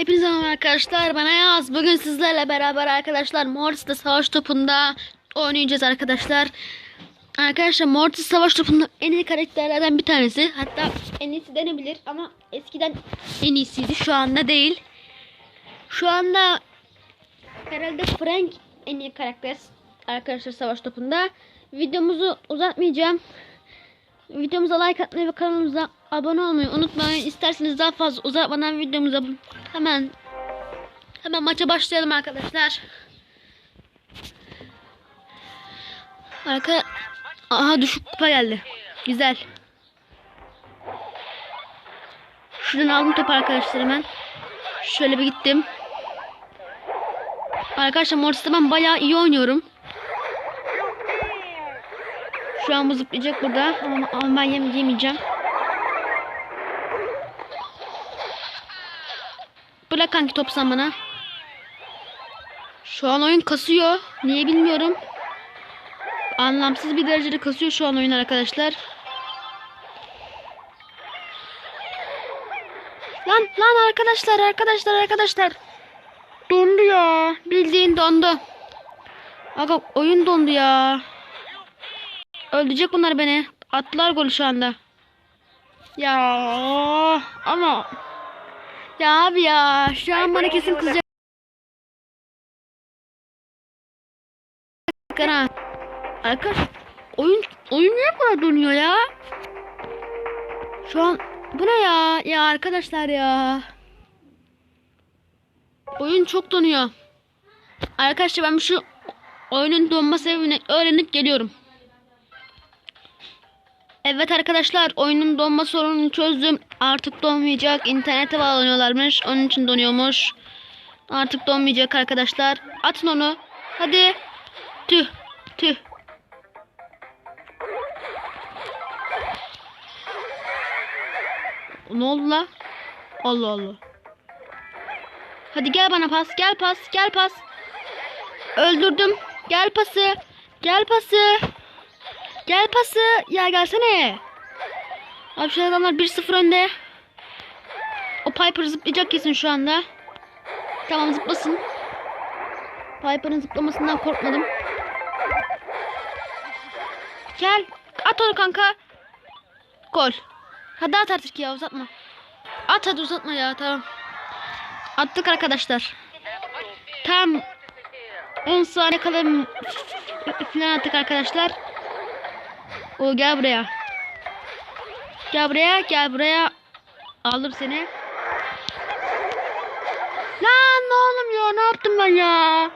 Hepinize merhaba arkadaşlar. Bana yaz. Bugün sizlerle beraber arkadaşlar Mortis'te savaş topunda oynayacağız arkadaşlar. Arkadaşlar Mortis savaş topunda en iyi karakterlerden bir tanesi. Hatta en iyisi denebilir ama eskiden en iyisiydi. Şu anda değil. Şu anda herhalde Frank en iyi karakter arkadaşlar savaş topunda. Videomuzu uzatmayacağım. Videomuza like atmayı ve kanalımıza abone olmayı unutmayın. İsterseniz daha fazla uzatmadan videomuza hemen hemen maça başlayalım arkadaşlar. Arka Aha düşük kupa geldi. Güzel. Şuradan aldım topu arkadaşlar hemen. Şöyle bir gittim. Arkadaşlar Mortis'te ben bayağı iyi oynuyorum. Şu an bu zıplayacak burada ama, ama ben yem yemeyeceğim. Bırak kanki top sen bana. Şu an oyun kasıyor. Niye bilmiyorum. Anlamsız bir derecede kasıyor şu an oyun arkadaşlar. Lan lan arkadaşlar arkadaşlar arkadaşlar. Dondu ya. Bildiğin dondu. Aga oyun dondu ya. Öldürecek bunlar beni. Attılar golü şu anda. Ya ama ya abi ya şu an bana kesin kızacak. Ha. Arkadaş oyun oyun niye kadar dönüyor ya? Şu an bu ne ya? Ya arkadaşlar ya. Oyun çok donuyor. Arkadaşlar ben şu oyunun donma sebebini öğrenip geliyorum. Evet arkadaşlar oyunun donma sorununu çözdüm. Artık donmayacak. İnternete bağlanıyorlarmış. Onun için donuyormuş. Artık donmayacak arkadaşlar. Atın onu. Hadi. Tüh. Tüh. Ne oldu la? Allah Allah. Hadi gel bana pas. Gel pas. Gel pas. Öldürdüm. Gel pası. Gel pası. Gel pası. Ya gelsene. Abi şu adamlar 1-0 önde. O Piper zıplayacak kesin şu anda. Tamam zıplasın. Piper'ın zıplamasından korkmadım. Gel. At onu kanka. Gol. Hadi at artık ya uzatma. At hadi uzatma ya tamam. Attık arkadaşlar. Tam 10 saniye kala falan attık arkadaşlar. O gel buraya. Gel buraya, gel buraya. Alır seni. Lan ne oğlum ya, ne yaptım ben ya?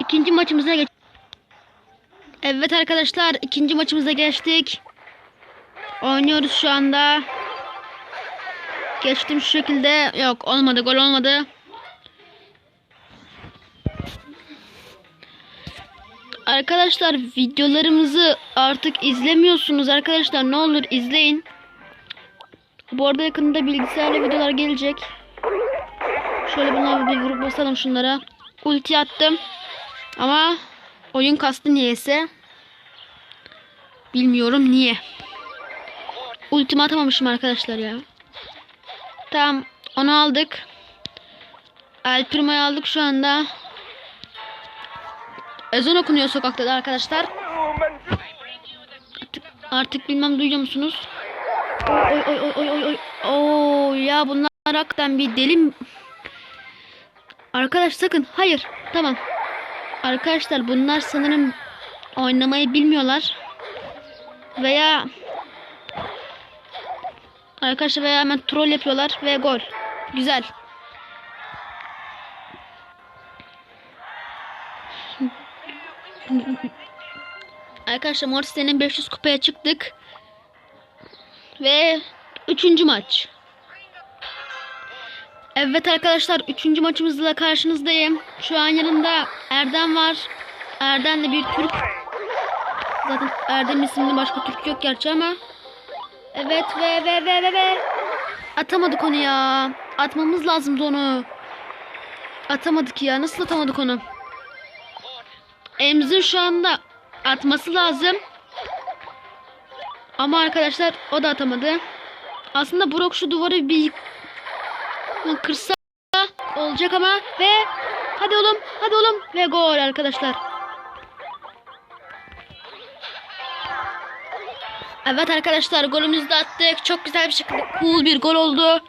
İkinci maçımıza geç. Evet arkadaşlar, ikinci maçımıza geçtik. Oynuyoruz şu anda. Geçtim şu şekilde. Yok olmadı, gol olmadı. Arkadaşlar videolarımızı artık izlemiyorsunuz arkadaşlar ne olur izleyin. Bu arada yakında bilgisayarla videolar gelecek. Şöyle bunları bir vurup basalım şunlara. Ulti attım. Ama oyun kastı niyeyse. Bilmiyorum niye. Ultimi atamamışım arkadaşlar ya. Tamam onu aldık. El aldık şu anda. Ezan okunuyor sokakta da arkadaşlar. Artık, artık bilmem duyuyor musunuz? Oy oy oy oy oy oy. Oo ya bunlar hakikaten bir deli? Arkadaş sakın hayır tamam. Arkadaşlar bunlar sanırım oynamayı bilmiyorlar. Veya Arkadaşlar veya hemen troll yapıyorlar ve gol. Güzel. Arkadaşlar Mortis'ten 500 kupaya çıktık. Ve 3. maç. Evet arkadaşlar 3. maçımızla karşınızdayım. Şu an yanımda Erdem var. Erdem de bir Türk. Zaten Erdem isimli başka Türk yok gerçi ama. Evet ve ve ve ve ve. Atamadık onu ya. Atmamız lazımdı onu. Atamadık ya. Nasıl atamadık onu? Emzin şu anda atması lazım. Ama arkadaşlar o da atamadı. Aslında Brock şu duvarı bir kırsa olacak ama ve hadi oğlum hadi oğlum ve gol arkadaşlar. Evet arkadaşlar golümüzü de attık. Çok güzel bir şekilde cool bir gol oldu.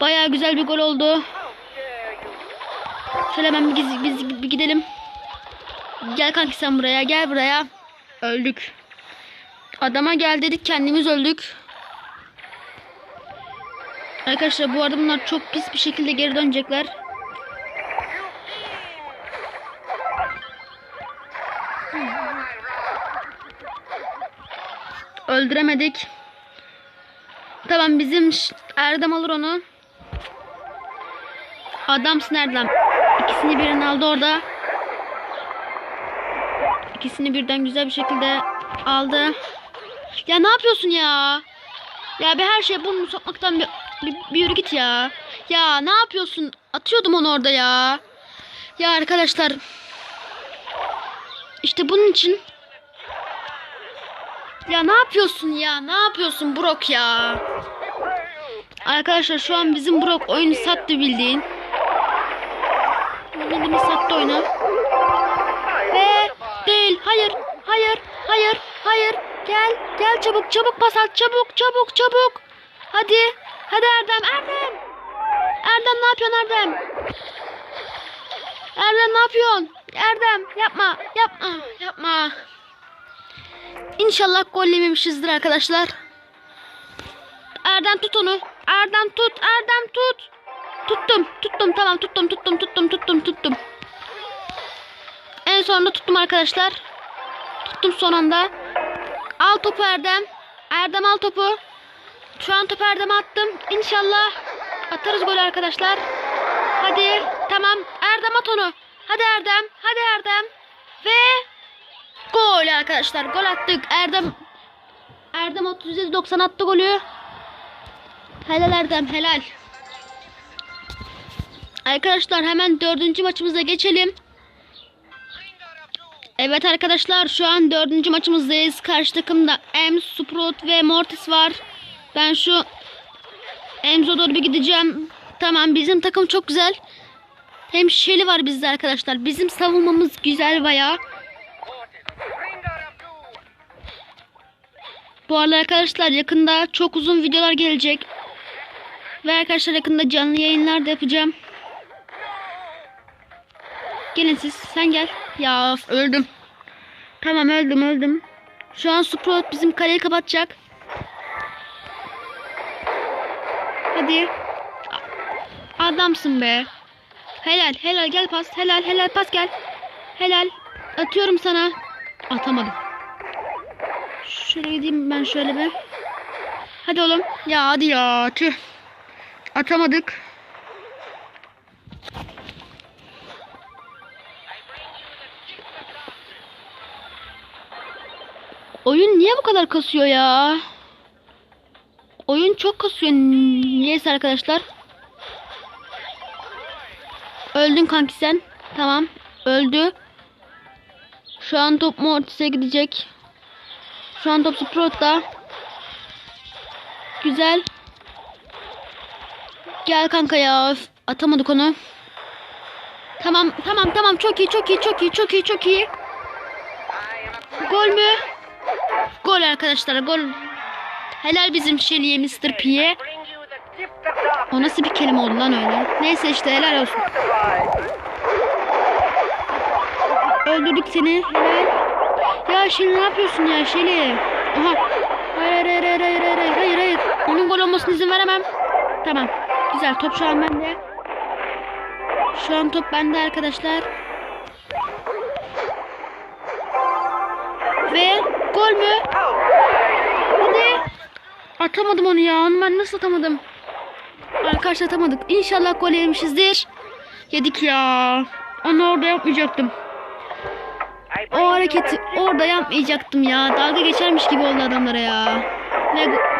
Bayağı güzel bir gol oldu. Şöyle hemen bir, bir gidelim. Gel kanki sen buraya gel buraya. Öldük. Adama gel dedik kendimiz öldük. Arkadaşlar bu arada bunlar çok pis bir şekilde geri dönecekler. Öldüremedik. Tamam bizim Erdem alır onu. Adamsın Erdem. İkisini birden aldı orada. İkisini birden güzel bir şekilde aldı. Ya ne yapıyorsun ya? Ya bir her şey bunu sokmaktan bir, bir, bir yürü git ya. Ya ne yapıyorsun? Atıyordum onu orada ya. Ya arkadaşlar. İşte bunun için. Ya ne yapıyorsun ya? Ne yapıyorsun Brok ya? Arkadaşlar şu an bizim Brok oyunu sattı bildiğin. Bildiğimiz sattı oyunu. Çabuk. Çabuk pas at. Çabuk. Çabuk. Çabuk. Hadi. Hadi Erdem. Erdem. Erdem ne yapıyorsun Erdem? Erdem ne yapıyorsun? Erdem yapma. Yapma. Yapma. İnşallah gol yememişizdir arkadaşlar. Erdem tut onu. Erdem tut. Erdem tut. Tuttum. Tuttum. Tamam tuttum. Tuttum. Tuttum. Tuttum. Tuttum. En sonunda tuttum arkadaşlar. Tuttum son anda. Al topu Erdem. Erdem al topu. Şu an topu Erdem'e attım. İnşallah atarız gol arkadaşlar. Hadi. Tamam. Erdem at onu. Hadi Erdem. Hadi Erdem. Ve gol arkadaşlar. Gol attık. Erdem Erdem 37-90 attı golü. Helal Erdem helal. Arkadaşlar hemen dördüncü maçımıza geçelim. Evet arkadaşlar şu an dördüncü maçımızdayız. Karşı takımda Em, Sprout ve Mortis var. Ben şu Emzo doğru bir gideceğim. Tamam bizim takım çok güzel. Hem Shelly var bizde arkadaşlar. Bizim savunmamız güzel bayağı. Bu arada arkadaşlar yakında çok uzun videolar gelecek. Ve arkadaşlar yakında canlı yayınlar da yapacağım. Gelin siz. Sen gel. Ya öldüm. Tamam öldüm öldüm. Şu an Sprout bizim kaleyi kapatacak. Hadi. Adamsın be. Helal helal gel pas. Helal helal pas gel. Helal. Atıyorum sana. Atamadım. Şöyle gideyim ben şöyle bir. Hadi oğlum. Ya hadi ya. Tüh. Atamadık. Oyun niye bu kadar kasıyor ya? Oyun çok kasıyor. Niyeyse arkadaşlar. Öldün kanki sen. Tamam. Öldü. Şu an top Mortis'e gidecek. Şu an top Sprout'ta. Güzel. Gel kanka ya. Atamadık onu. Tamam tamam tamam çok iyi çok iyi çok iyi çok iyi çok iyi. Gol arkadaşlar gol. Helal bizim Shelly'e Mr. P'ye. O nasıl bir kelime oldu lan öyle. Neyse işte helal olsun. Öldürdük seni. Helal. Ya Shelly ne yapıyorsun ya Shelly? Aha. Hayır hayır hayır hayır hayır hayır hayır hayır. Onun gol olmasına izin veremem. Tamam. Güzel top şu an bende. Şu an top bende arkadaşlar. Ve gol mü? Hadi. Atamadım onu ya. Onu ben nasıl atamadım? Arkadaşlar atamadık. İnşallah gol yemişizdir. Yedik ya. Onu orada yapmayacaktım. O hareketi orada yapmayacaktım ya. Dalga geçermiş gibi oldu adamlara ya. Go-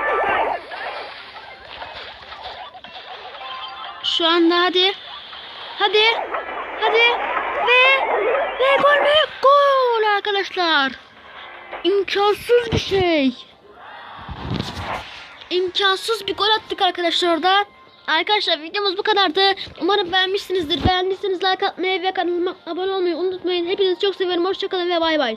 Şu anda hadi. Hadi. Hadi. Ve ve gol mü? Gol arkadaşlar. İmkansız bir şey. imkansız bir gol attık arkadaşlar orada. Arkadaşlar videomuz bu kadardı. Umarım beğenmişsinizdir. Beğendiyseniz like atmayı ve kanalıma abone olmayı unutmayın. Hepinizi çok seviyorum. Hoşçakalın ve bay bay.